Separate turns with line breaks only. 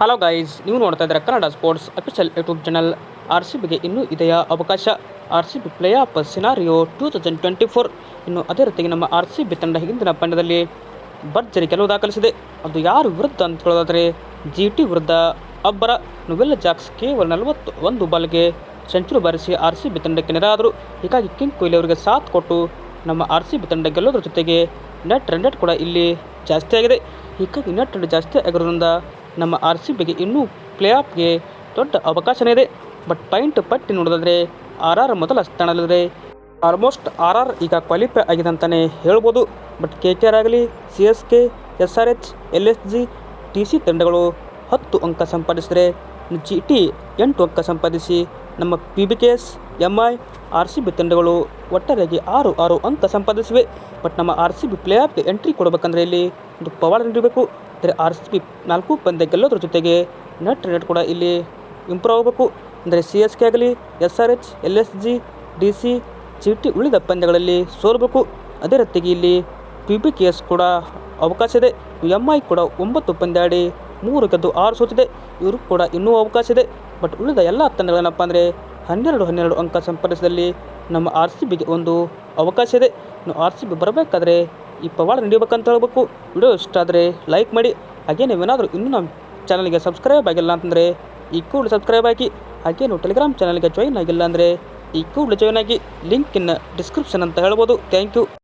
Hello guys ನೀವು ನೋಡ್ತಾ ಇದ್ದೀರಾ Kannada sports official YouTube channel R C ಬಿಗೆ ಇನ್ನೂ ಇದೆಯಾ ಅವಕಾಶ? R C B play off scenario two thousand twenty four ಇನ್ನು ಅದೇ ರೀತಿಯಾಗಿ ನಮ್ಮ ಆರ್ ಸಿ ಬಿ ತಂಡ ಹಿಂದಿನ ಪಂದ್ಯದಲ್ಲಿ ಭರ್ಜರಿ ಗೆಲುವು ದಾಖಲಿಸಿದೆ. ಅದು ಯಾರು ವಿರುದ್ಧ ಅಂತ ಹೇಳೋದಾದರೆ ಜಿ ಟಿ ವಿರುದ್ಧ ಅಬ್ಬರ. ನುವೆಲ್ಲ ಜಾಕ್ಸ್ ಕೇವಲ ನಲವತ್ತು ಒಂದು ಬಾಲ್ಗೆ ಸೆಂಚುರಿ ಬಾರಿಸಿ ಆರ್ ಸಿ ಬಿ ತಂಡಕ್ಕೆ ನೆರವಾದರು ಹೀಗಾಗಿ ಕಿಂಗ್ ಕೊಹ್ಲಿ ಅವರಿಗೆ ಸಾಥ್ ಕೊಟ್ಟು ನಮ್ಮ ಆರ್ ಸಿ ಬಿ ತಂಡ ಗೆಲ್ಲೋದ್ರ ಜೊತೆಗೆ ನೆಟ್ ರನ್ ರೇಟ್ ಕೂಡ ಇಲ್ಲಿ ಜಾಸ್ತಿ ಆಗಿದೆ ಹೀಗಾಗಿ ನೆಟ್ ರನ್ ಜಾಸ್ತಿ ಆಗಿರೋದ್ರಿಂದ ನಮ್ಮ ಆರ್ ಸಿ ಬಿಗೆ ಇನ್ನೂ ಪ್ಲೇ ಆಫ್ಗೆ ದೊಡ್ಡ ಅವಕಾಶನೇ ಇದೆ. ಬಟ್ ಪಾಯಿಂಟ್ ಪಟ್ಟಿ ನೋಡೋದಾದರೆ ಆರ್ ಆರ್ ಮೊದಲ ಸ್ಥಾನದಲ್ಲಿದೆ. ಆಲ್ಮೋಸ್ಟ್ ಆರ್ ಆರ್ ಈಗ ಕ್ವಾಲಿಫೈ ಆಗಿದೆ ಅಂತಲೇ ಹೇಳ್ಬೋದು. ಬಟ್ ಕೆ ಕೆ ಆರ್ ಆಗಲಿ C S K S R H L S G T C ತಂಡಗಳು ಹತ್ತು ಅಂಕ ಸಂಪಾದಿಸಿದರೆ ಜಿ ಟಿ ಎಂಟು ಅಂಕ ಸಂಪಾದಿಸಿ ನಮ್ಮ P B K S M I R C B ತಂಡಗಳು ಒಟ್ಟಾರೆಯಾಗಿ ಆರು ಆರು ಅಂತ ಸಂಪಾದಿಸಿವೆ. ಬಟ್ ನಮ್ಮ ಆರ್ ಸಿ ಬಿ ಪ್ಲೇ ಆಫ್ಗೆ ಎಂಟ್ರಿ ಕೊಡಬೇಕಂದ್ರೆ ಇಲ್ಲಿ ಒಂದು ಪವಾಡ ನೀಡಬೇಕು. ಅಂದರೆ ಆರ್ ಸಿ ಬಿ ನಾಲ್ಕು ಪಂದ್ಯ ಗೆಲ್ಲೋದ್ರ ಜೊತೆಗೆ ನೆಟ್ ರೇಟ್ ಕೂಡ ಇಲ್ಲಿ ಇಂಪ್ರೂವ್ ಆಗಬೇಕು. ಅಂದರೆ ಸಿ ಎಸ್ ಕೆ ಆಗಲಿ, S R H, L S G, D C G T ಉಳಿದ ಪಂದ್ಯಗಳಲ್ಲಿ ಸೋಲಬೇಕು. ಅದೇ ರೀತಿಗೆ ಇಲ್ಲಿ ಪಿ ಬಿ ಕೆ ಎಸ್ ಕೂಡ ಅವಕಾಶ ಇದೆ. ಎಂ ಐ ಕೂಡ ಒಂಬತ್ತು ಪಂದ್ಯ ಆಡಿ ಮೂರು ಗೆದ್ದು ಆರು ಸೋತಿದೆ. ಇವರು ಕೂಡ ಇನ್ನೂ ಅವಕಾಶ ಇದೆ. ಬಟ್ ಉಳಿದ ಎಲ್ಲ ತಂಡಗಳೇನಪ್ಪ ಅಂದರೆ ಹನ್ನೆರಡು ಹನ್ನೆರಡು ಅಂಕ ಸಂಪಾದಿಸಿದಲ್ಲಿ ನಮ್ಮ ಆರ್ ಸಿ ಬಿಗೆ ಒಂದು ಅವಕಾಶ ಇದೆ. ಇನ್ನು ಆರ್ ಸಿ ಬಿ ಬರಬೇಕಾದ್ರೆ ಈ ಪವಾಡ ನಡೀಬೇಕಂತ ಹೇಳ್ಬೇಕು. ವಿಡಿಯೋ ಇಷ್ಟ ಆದರೆ ಲೈಕ್ ಮಾಡಿ. ಹಾಗೆ ನೀವೇನಾದರೂ ಇನ್ನೂ ನಮ್ಮ ಚಾನಲ್ಗೆ ಸಬ್ಸ್ಕ್ರೈಬ್ ಆಗಿಲ್ಲ ಅಂತಂದರೆ ಈ ಕೂಡಲೇ ಸಬ್ಸ್ಕ್ರೈಬ್ ಆಗಿ. ಹಾಗೆ ನೀವು ಟೆಲಿಗ್ರಾಮ್ ಚಾನಲ್ಗೆ ಜಾಯಿನ್ ಆಗಿಲ್ಲ ಅಂದರೆ ಈ ಕೂಡಲೇ ಜಾಯಿನ್ ಆಗಿ. ಲಿಂಕ್ ಇನ್ನ ಡಿಸ್ಕ್ರಿಪ್ಷನ್ ಅಂತ ಹೇಳ್ಬೋದು. Thank you.